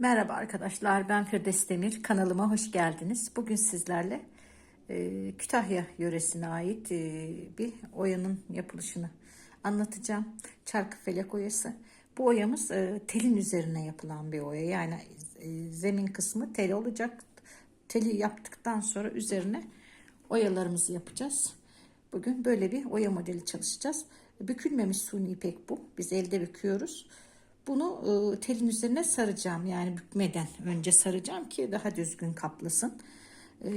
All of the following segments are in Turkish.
Merhaba arkadaşlar, ben Firdevs Demir. Kanalıma hoş geldiniz. Bugün sizlerle e, Kütahya yöresine ait e, bir oyanın yapılışını anlatacağım. Çarkıfelek oyası. Bu oyamız e, telin üzerine yapılan bir oya. Yani e, zemin kısmı tel olacak. Teli yaptıktan sonra üzerine oyalarımızı yapacağız. Bugün böyle bir oya modeli çalışacağız. Bükülmemiş suni ipek bu. Biz elde büküyoruz. Bunu e, telin üzerine saracağım. Yani bükmeden önce saracağım ki daha düzgün kaplasın. E,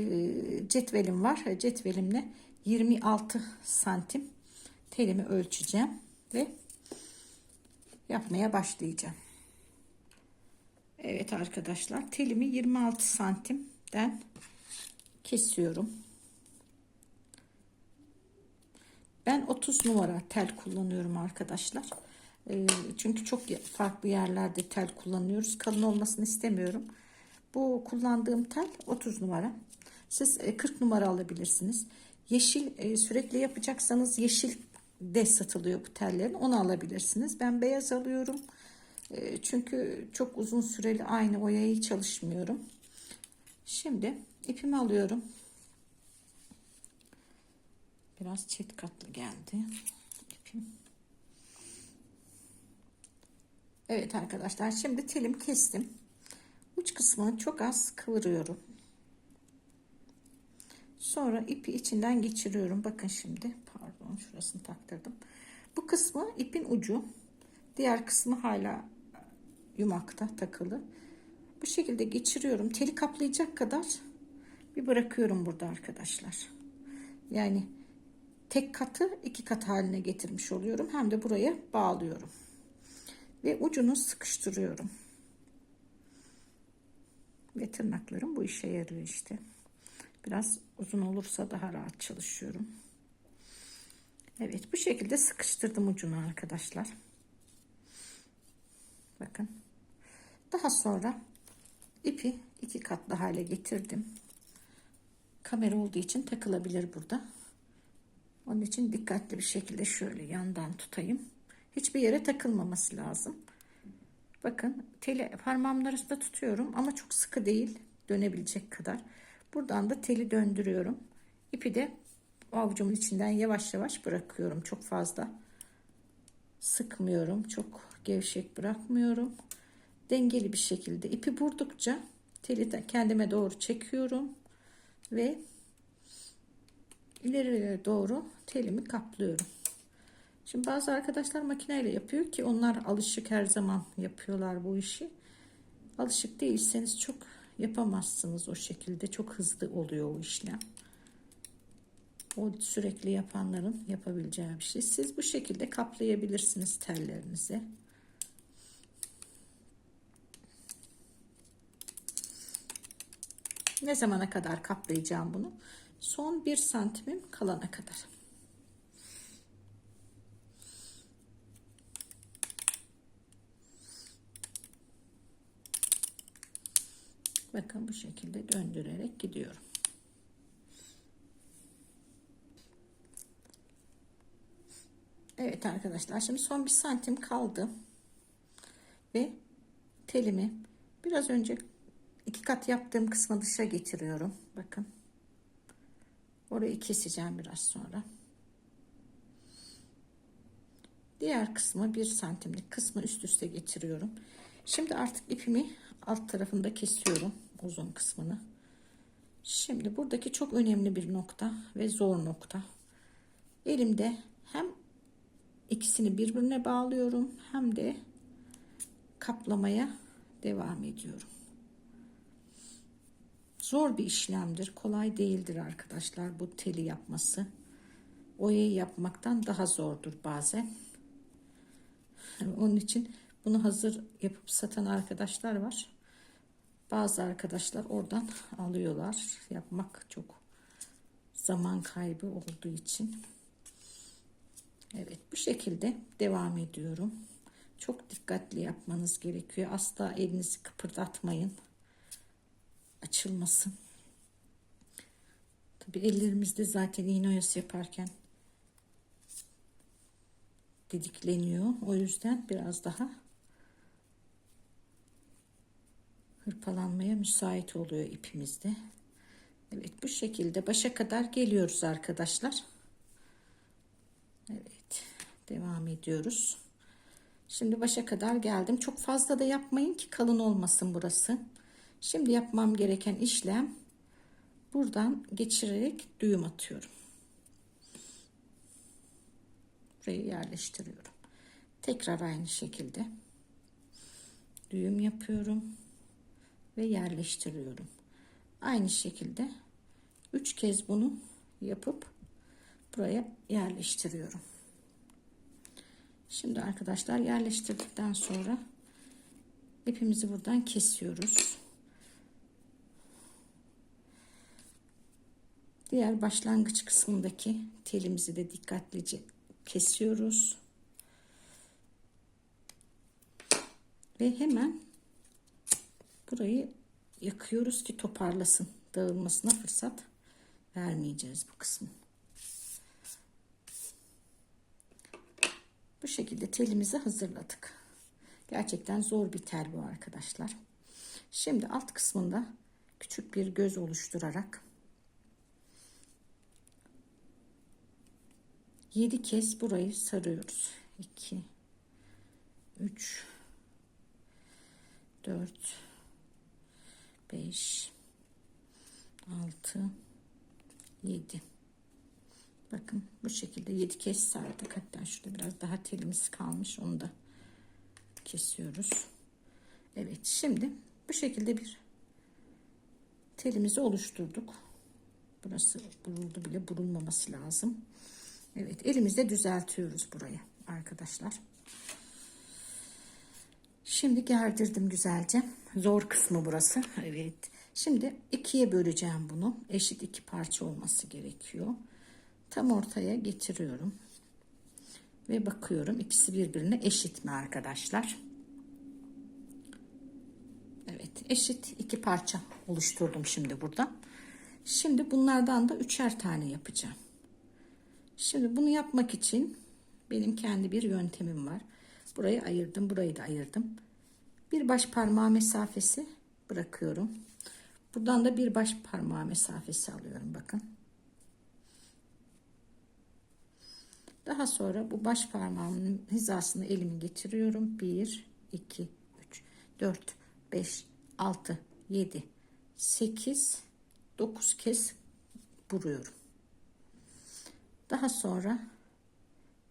cetvelim var. Cetvelimle 26 santim telimi ölçeceğim ve yapmaya başlayacağım. Evet arkadaşlar telimi 26 santimden kesiyorum. Ben 30 numara tel kullanıyorum arkadaşlar. Ee, çünkü çok farklı yerlerde tel kullanıyoruz. Kalın olmasını istemiyorum. Bu kullandığım tel 30 numara. Siz 40 e, numara alabilirsiniz. Yeşil e, sürekli yapacaksanız yeşil de satılıyor bu tellerin. Onu alabilirsiniz. Ben beyaz alıyorum. E, çünkü çok uzun süreli aynı oyayı çalışmıyorum. Şimdi ipimi alıyorum. Biraz çift katlı geldi. İpim. Evet arkadaşlar şimdi telim kestim. Uç kısmını çok az kıvırıyorum. Sonra ipi içinden geçiriyorum. Bakın şimdi pardon şurasını taktırdım. Bu kısmı ipin ucu. Diğer kısmı hala yumakta takılı. Bu şekilde geçiriyorum. Teli kaplayacak kadar bir bırakıyorum burada arkadaşlar. Yani tek katı iki kat haline getirmiş oluyorum. Hem de buraya bağlıyorum ve ucunu sıkıştırıyorum. Ve tırnaklarım bu işe yarıyor işte. Biraz uzun olursa daha rahat çalışıyorum. Evet bu şekilde sıkıştırdım ucunu arkadaşlar. Bakın. Daha sonra ipi iki katlı hale getirdim. Kamera olduğu için takılabilir burada. Onun için dikkatli bir şekilde şöyle yandan tutayım. Hiçbir yere takılmaması lazım. Bakın teli parmağımın arasında tutuyorum ama çok sıkı değil dönebilecek kadar. Buradan da teli döndürüyorum. İpi de avucumun içinden yavaş yavaş bırakıyorum. Çok fazla sıkmıyorum. Çok gevşek bırakmıyorum. Dengeli bir şekilde ipi vurdukça teli kendime doğru çekiyorum ve ileriye doğru telimi kaplıyorum. Şimdi bazı arkadaşlar makineyle yapıyor ki onlar alışık her zaman yapıyorlar bu işi. Alışık değilseniz çok yapamazsınız o şekilde. Çok hızlı oluyor o işlem. O sürekli yapanların yapabileceği bir şey. Siz bu şekilde kaplayabilirsiniz tellerinizi. Ne zamana kadar kaplayacağım bunu? Son bir santimim kalana kadar. Bakın bu şekilde döndürerek gidiyorum. Evet arkadaşlar şimdi son bir santim kaldı. Ve telimi biraz önce iki kat yaptığım kısmı dışa getiriyorum. Bakın. Orayı keseceğim biraz sonra. Diğer kısmı bir santimlik kısmı üst üste getiriyorum. Şimdi artık ipimi alt tarafında kesiyorum uzun kısmını. Şimdi buradaki çok önemli bir nokta ve zor nokta. Elimde hem ikisini birbirine bağlıyorum hem de kaplamaya devam ediyorum. Zor bir işlemdir. Kolay değildir arkadaşlar bu teli yapması. Oyayı yapmaktan daha zordur bazen. Onun için bunu hazır yapıp satan arkadaşlar var. Bazı arkadaşlar oradan alıyorlar. Yapmak çok zaman kaybı olduğu için. Evet bu şekilde devam ediyorum. Çok dikkatli yapmanız gerekiyor. Asla elinizi kıpırdatmayın. Açılmasın. Tabi ellerimizde zaten iğne yaparken didikleniyor. O yüzden biraz daha hırpalanmaya müsait oluyor ipimizde. Evet bu şekilde başa kadar geliyoruz arkadaşlar. Evet devam ediyoruz. Şimdi başa kadar geldim. Çok fazla da yapmayın ki kalın olmasın burası. Şimdi yapmam gereken işlem buradan geçirerek düğüm atıyorum. Burayı yerleştiriyorum. Tekrar aynı şekilde düğüm yapıyorum ve yerleştiriyorum. Aynı şekilde 3 kez bunu yapıp buraya yerleştiriyorum. Şimdi arkadaşlar yerleştirdikten sonra ipimizi buradan kesiyoruz. Diğer başlangıç kısmındaki telimizi de dikkatlice kesiyoruz. Ve hemen burayı yakıyoruz ki toparlasın. Dağılmasına fırsat vermeyeceğiz bu kısmı. Bu şekilde telimizi hazırladık. Gerçekten zor bir tel bu arkadaşlar. Şimdi alt kısmında küçük bir göz oluşturarak 7 kez burayı sarıyoruz. 2 3 4 5 6 7 bakın bu şekilde 7 kez sardık. Hatta şurada biraz daha telimiz kalmış onu da kesiyoruz. Evet şimdi bu şekilde bir telimizi oluşturduk. Burası buruldu bile burulmaması lazım. Evet elimizde düzeltiyoruz burayı arkadaşlar Şimdi gerdirdim güzelce. Zor kısmı burası. Evet. Şimdi ikiye böleceğim bunu. Eşit iki parça olması gerekiyor. Tam ortaya getiriyorum. Ve bakıyorum ikisi birbirine eşit mi arkadaşlar? Evet eşit iki parça oluşturdum şimdi burada. Şimdi bunlardan da üçer tane yapacağım. Şimdi bunu yapmak için benim kendi bir yöntemim var. Burayı ayırdım, burayı da ayırdım. Bir baş parmağı mesafesi bırakıyorum. Buradan da bir baş parmağı mesafesi alıyorum bakın. Daha sonra bu baş parmağımın hizasını elimi getiriyorum. 1 2 3 4 5 6 7 8 9 kez vuruyorum. Daha sonra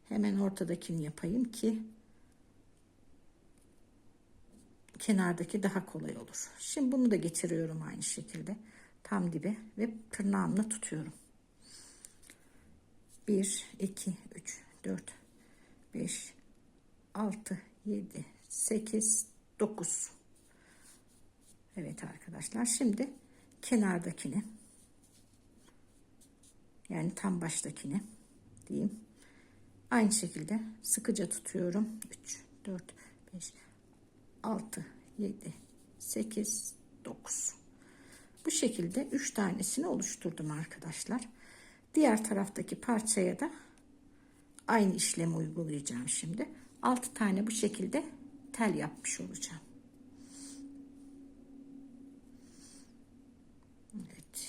hemen ortadakini yapayım ki kenardaki daha kolay olur. Şimdi bunu da getiriyorum aynı şekilde tam dibe ve tırnağımla tutuyorum. 1 2 3 4 5 6 7 8 9 Evet arkadaşlar şimdi kenardakini yani tam baştakini diyeyim aynı şekilde sıkıca tutuyorum 3 4 5 6, 7, 8, 9. Bu şekilde 3 tanesini oluşturdum arkadaşlar. Diğer taraftaki parçaya da aynı işlemi uygulayacağım şimdi. 6 tane bu şekilde tel yapmış olacağım. Evet.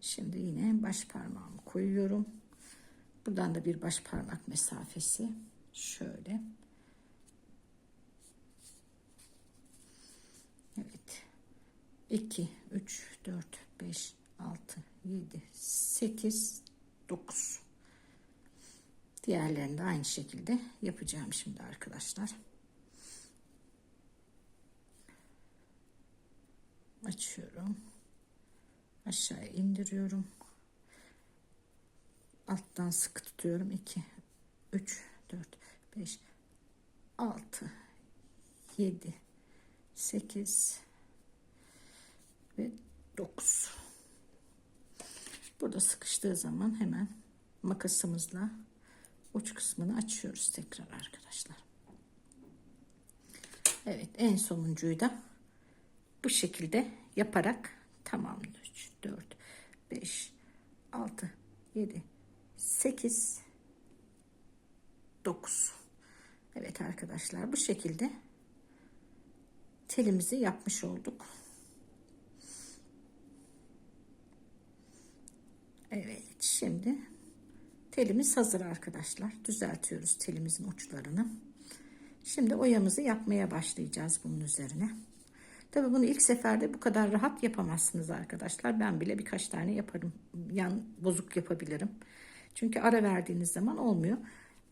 Şimdi yine baş parmağımı koyuyorum. Buradan da bir baş parmak mesafesi şöyle 2, 3, 4, 5, 6, 7, 8, 9. Diğerlerini de aynı şekilde yapacağım şimdi arkadaşlar. Açıyorum. Aşağıya indiriyorum. Alttan sıkı tutuyorum. 2, 3, 4, 5, 6, 7, 8, ve 9 burada sıkıştığı zaman hemen makasımızla uç kısmını açıyoruz tekrar arkadaşlar. Evet en sonuncuyu da bu şekilde yaparak tamamlıyoruz. 3 4 5 6 7 8 9 Evet arkadaşlar bu şekilde telimizi yapmış olduk. Evet şimdi telimiz hazır arkadaşlar. Düzeltiyoruz telimizin uçlarını. Şimdi oyamızı yapmaya başlayacağız bunun üzerine. Tabi bunu ilk seferde bu kadar rahat yapamazsınız arkadaşlar. Ben bile birkaç tane yaparım. Yan bozuk yapabilirim. Çünkü ara verdiğiniz zaman olmuyor.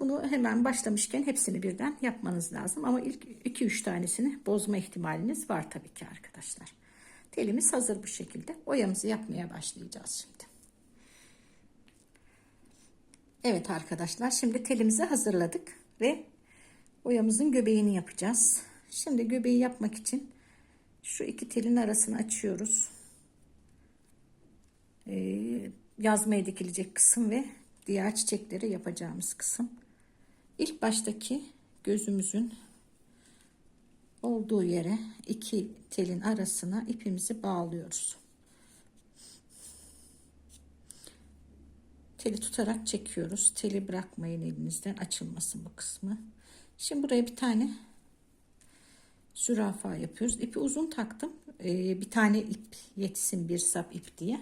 Bunu hemen başlamışken hepsini birden yapmanız lazım. Ama ilk 2-3 tanesini bozma ihtimaliniz var tabii ki arkadaşlar. Telimiz hazır bu şekilde. Oyamızı yapmaya başlayacağız şimdi. Evet arkadaşlar şimdi telimizi hazırladık ve oyamızın göbeğini yapacağız. Şimdi göbeği yapmak için şu iki telin arasını açıyoruz. Ee, yazmaya dikilecek kısım ve diğer çiçekleri yapacağımız kısım. İlk baştaki gözümüzün olduğu yere iki telin arasına ipimizi bağlıyoruz. Teli tutarak çekiyoruz. Teli bırakmayın elinizden açılmasın bu kısmı. Şimdi buraya bir tane zürafa yapıyoruz. İpi uzun taktım. Ee, bir tane ip yetsin bir sap ip diye.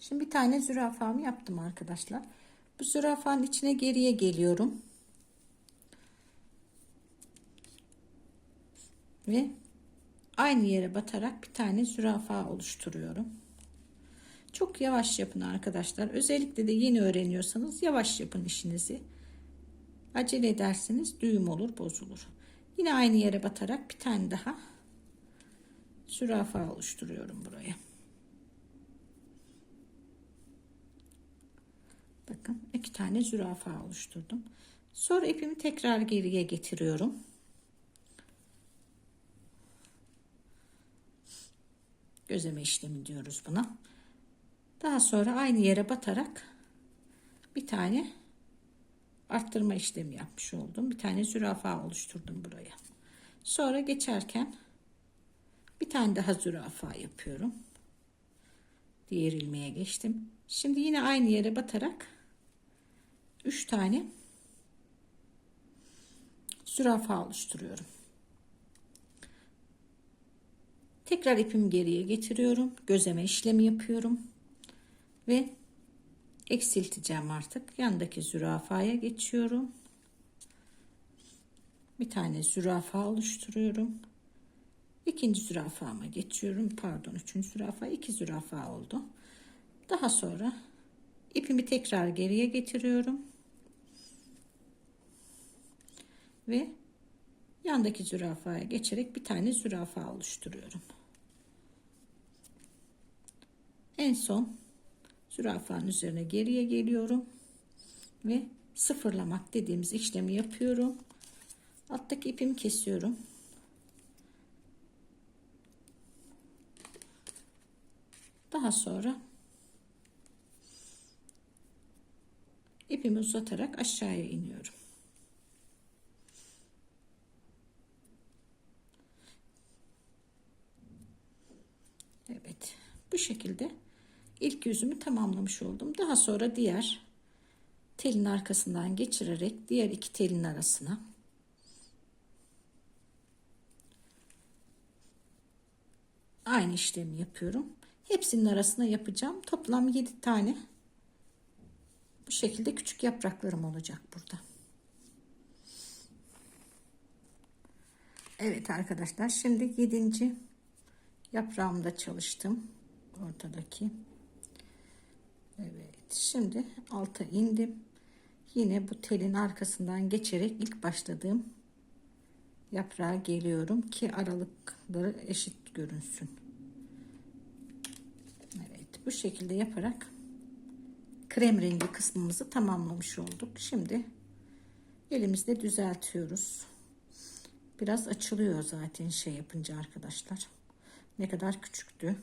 Şimdi bir tane zürafamı yaptım arkadaşlar. Bu zürafanın içine geriye geliyorum. Ve aynı yere batarak bir tane zürafa oluşturuyorum. Çok yavaş yapın arkadaşlar. Özellikle de yeni öğreniyorsanız yavaş yapın işinizi. Acele ederseniz düğüm olur, bozulur. Yine aynı yere batarak bir tane daha zürafa oluşturuyorum buraya. Bakın iki tane zürafa oluşturdum. Sonra ipimi tekrar geriye getiriyorum. Gözleme işlemi diyoruz buna. Daha sonra aynı yere batarak bir tane arttırma işlemi yapmış oldum. Bir tane zürafa oluşturdum buraya. Sonra geçerken bir tane daha zürafa yapıyorum. Diğer ilmeğe geçtim. Şimdi yine aynı yere batarak 3 tane zürafa oluşturuyorum. Tekrar ipimi geriye getiriyorum. Gözleme işlemi yapıyorum. Ve eksilteceğim artık. Yandaki zürafaya geçiyorum. Bir tane zürafa oluşturuyorum. İkinci zürafama geçiyorum. Pardon, üçüncü zürafa, iki zürafa oldu. Daha sonra ipimi tekrar geriye getiriyorum. Ve yandaki zürafaya geçerek bir tane zürafa oluşturuyorum. En son zürafanın üzerine geriye geliyorum ve sıfırlamak dediğimiz işlemi yapıyorum. Alttaki ipimi kesiyorum. Daha sonra ipimi uzatarak aşağıya iniyorum. Evet. Bu şekilde ilk yüzümü tamamlamış oldum. Daha sonra diğer telin arkasından geçirerek diğer iki telin arasına aynı işlemi yapıyorum. Hepsinin arasına yapacağım. Toplam 7 tane bu şekilde küçük yapraklarım olacak burada. Evet arkadaşlar şimdi 7. yaprağımda çalıştım. Ortadaki. Evet şimdi alta indim. Yine bu telin arkasından geçerek ilk başladığım yaprağa geliyorum ki aralıkları eşit görünsün. Evet bu şekilde yaparak krem rengi kısmımızı tamamlamış olduk. Şimdi elimizde düzeltiyoruz. Biraz açılıyor zaten şey yapınca arkadaşlar. Ne kadar küçüktü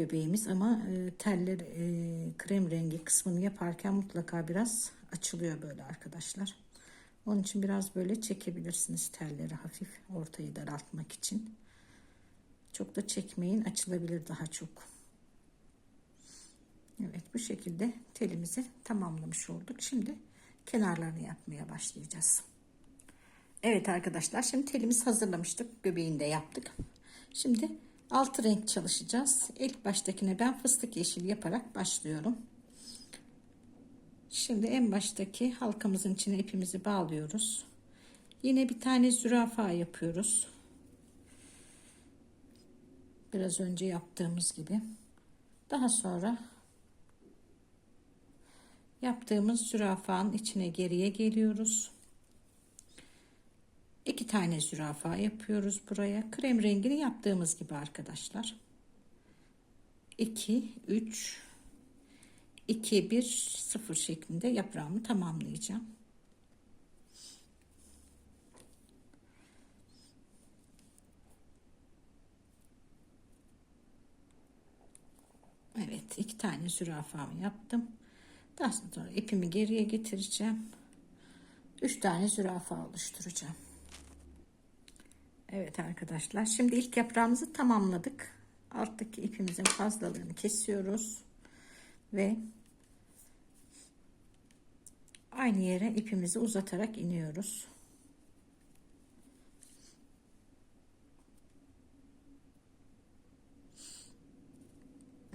göbeğimiz ama e, teller e, krem rengi kısmını yaparken mutlaka biraz açılıyor böyle arkadaşlar. Onun için biraz böyle çekebilirsiniz telleri hafif ortayı daraltmak için. Çok da çekmeyin açılabilir daha çok. Evet bu şekilde telimizi tamamlamış olduk. Şimdi kenarlarını yapmaya başlayacağız. Evet arkadaşlar şimdi telimizi hazırlamıştık. Göbeğini de yaptık. Şimdi altı renk çalışacağız. İlk baştakine ben fıstık yeşil yaparak başlıyorum. Şimdi en baştaki halkamızın içine ipimizi bağlıyoruz. Yine bir tane zürafa yapıyoruz. Biraz önce yaptığımız gibi. Daha sonra yaptığımız zürafanın içine geriye geliyoruz. Tane zürafa yapıyoruz buraya. Krem rengini yaptığımız gibi arkadaşlar. 2 3 2 1 0 şeklinde yaprağımı tamamlayacağım. Evet iki tane zürafamı yaptım. Daha sonra ipimi geriye getireceğim. Üç tane zürafa oluşturacağım. Evet arkadaşlar şimdi ilk yaprağımızı tamamladık. Alttaki ipimizin fazlalığını kesiyoruz. Ve aynı yere ipimizi uzatarak iniyoruz.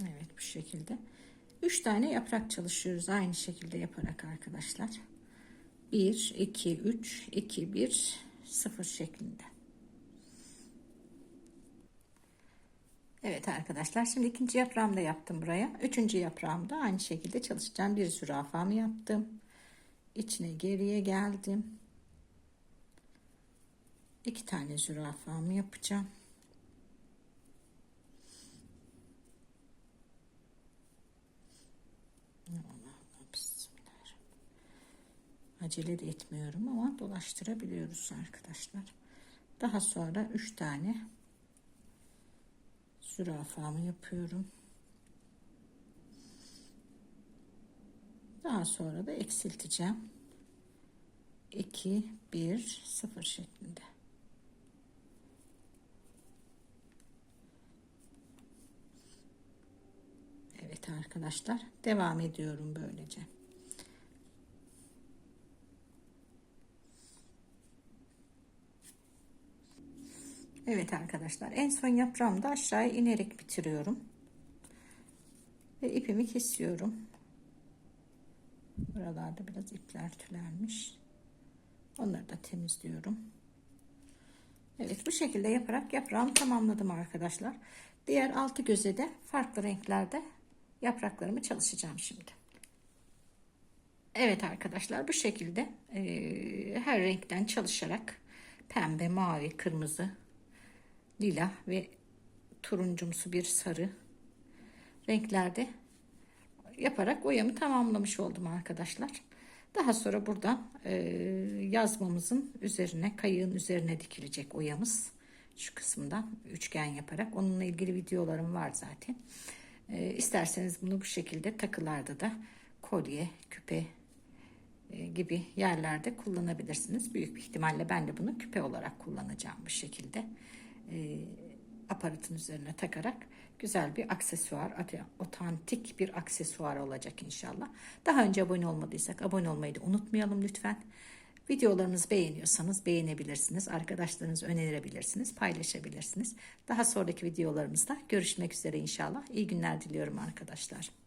Evet bu şekilde. 3 tane yaprak çalışıyoruz aynı şekilde yaparak arkadaşlar. 1 2 3 2 1 0 şeklinde. Evet arkadaşlar şimdi ikinci yaprağımı da yaptım buraya. Üçüncü yaprağımda aynı şekilde çalışacağım. Bir zürafamı yaptım. İçine geriye geldim. İki tane zürafamı yapacağım. Acele de etmiyorum ama dolaştırabiliyoruz arkadaşlar. Daha sonra üç tane zürafamı yapıyorum. Daha sonra da eksilteceğim. 2 1 0 şeklinde. Evet arkadaşlar devam ediyorum böylece. Evet arkadaşlar en son yaprağımda aşağıya inerek bitiriyorum. Ve ipimi kesiyorum. Buralarda biraz ipler tülermiş. Onları da temizliyorum. Evet bu şekilde yaparak yaprağımı tamamladım arkadaşlar. Diğer altı göze de farklı renklerde yapraklarımı çalışacağım şimdi. Evet arkadaşlar bu şekilde e, her renkten çalışarak pembe, mavi, kırmızı, lila ve turuncumsu bir sarı renklerde yaparak oyamı tamamlamış oldum arkadaşlar. Daha sonra buradan e, yazmamızın üzerine kayığın üzerine dikilecek oyamız. Şu kısımdan üçgen yaparak onunla ilgili videolarım var zaten. E, isterseniz bunu bu şekilde takılarda da kolye, küpe e, gibi yerlerde kullanabilirsiniz. Büyük bir ihtimalle ben de bunu küpe olarak kullanacağım bu şekilde e, aparatın üzerine takarak güzel bir aksesuar, otantik bir aksesuar olacak inşallah. Daha önce abone olmadıysak abone olmayı da unutmayalım lütfen. Videolarınızı beğeniyorsanız beğenebilirsiniz. Arkadaşlarınız önerebilirsiniz, paylaşabilirsiniz. Daha sonraki videolarımızda görüşmek üzere inşallah. İyi günler diliyorum arkadaşlar.